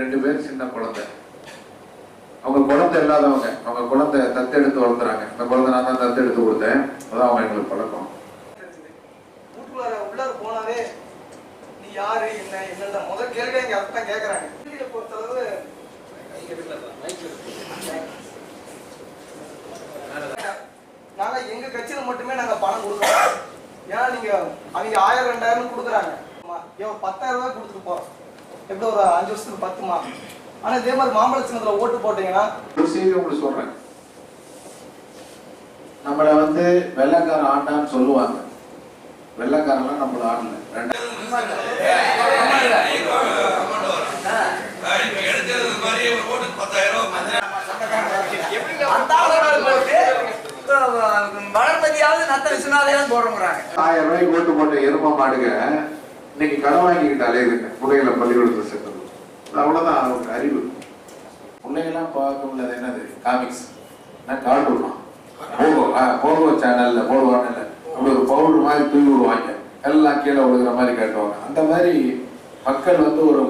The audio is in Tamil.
ரெண்டு பேர் சின்ன குழந்தை. அவங்க குழந்தை இல்லாதவங்க அவங்க குழந்தை தத்தெடுத்து வளர்த்துறாங்க. இந்த குழந்தை நான் தான் தத்தெடுத்து கொடுத்தேன். அதான் அவங்க எங்களுக்கு பழக்கம். வீட்டுக்குள்ளார உள்ளார போனாவே நீ யாரு என்ன என்னென்ன? முதல் கேள்வி இங்க அதான் கேக்குறாங்க. வீட்டை பொறுத்தளவு நாங்க எங்க கட்சியில மட்டுமே நாங்க பணம் கொடுக்குறோம். ஏன்னா நீங்க அவங்க ஆயிரம் ரெண்டாயிரம் கொடுக்குறாங்க. பத்தாயிரம் ரூபாய் கொடுத்துட்டு போறோம். எப்படி ஒரு அஞ்சு வருஷத்துக்கு பத்துமா? ஆனா இதே மாதிரி மாம்பழ சின்னத்துல ஓட்டு போட்டீங்கன்னா ஒரு செய்தி உங்களுக்கு சொல்றேன். நம்மளை வந்து வெள்ளைக்காரன் ஆண்டான்னு சொல்லுவாங்க. வெள்ளைக்காரன்லாம் நம்மள ஆடல. ரெண்டு வளர்மதியாவது நத்த விஸ்வநாதையாவது போடுறாங்க ஆயிரம் ரூபாய்க்கு ஓட்டு போட்ட எரும மாடுங்க இன்னைக்கு கடன் வாங்கிக்கிட்டு அலையுதுங்க பிள்ளைகளை பள்ளிக்கூடத்தில் சேர்த்தது. அவ்வளவுதான் அவங்க அறிவு. பிள்ளைகள்லாம் பார்க்க முடியாது என்னது? காமிக்ஸ் நான் கார்ட்டூன். போகோ போகோ சேனல்ல போடுவாங்கல்ல அப்படி ஒரு பவுடர் மாதிரி தூவி விடுவாங்க. எல்லாம் கீழே விழுகிற மாதிரி காட்டுவாங்க. அந்த மாதிரி மக்கள் வந்து ஒரு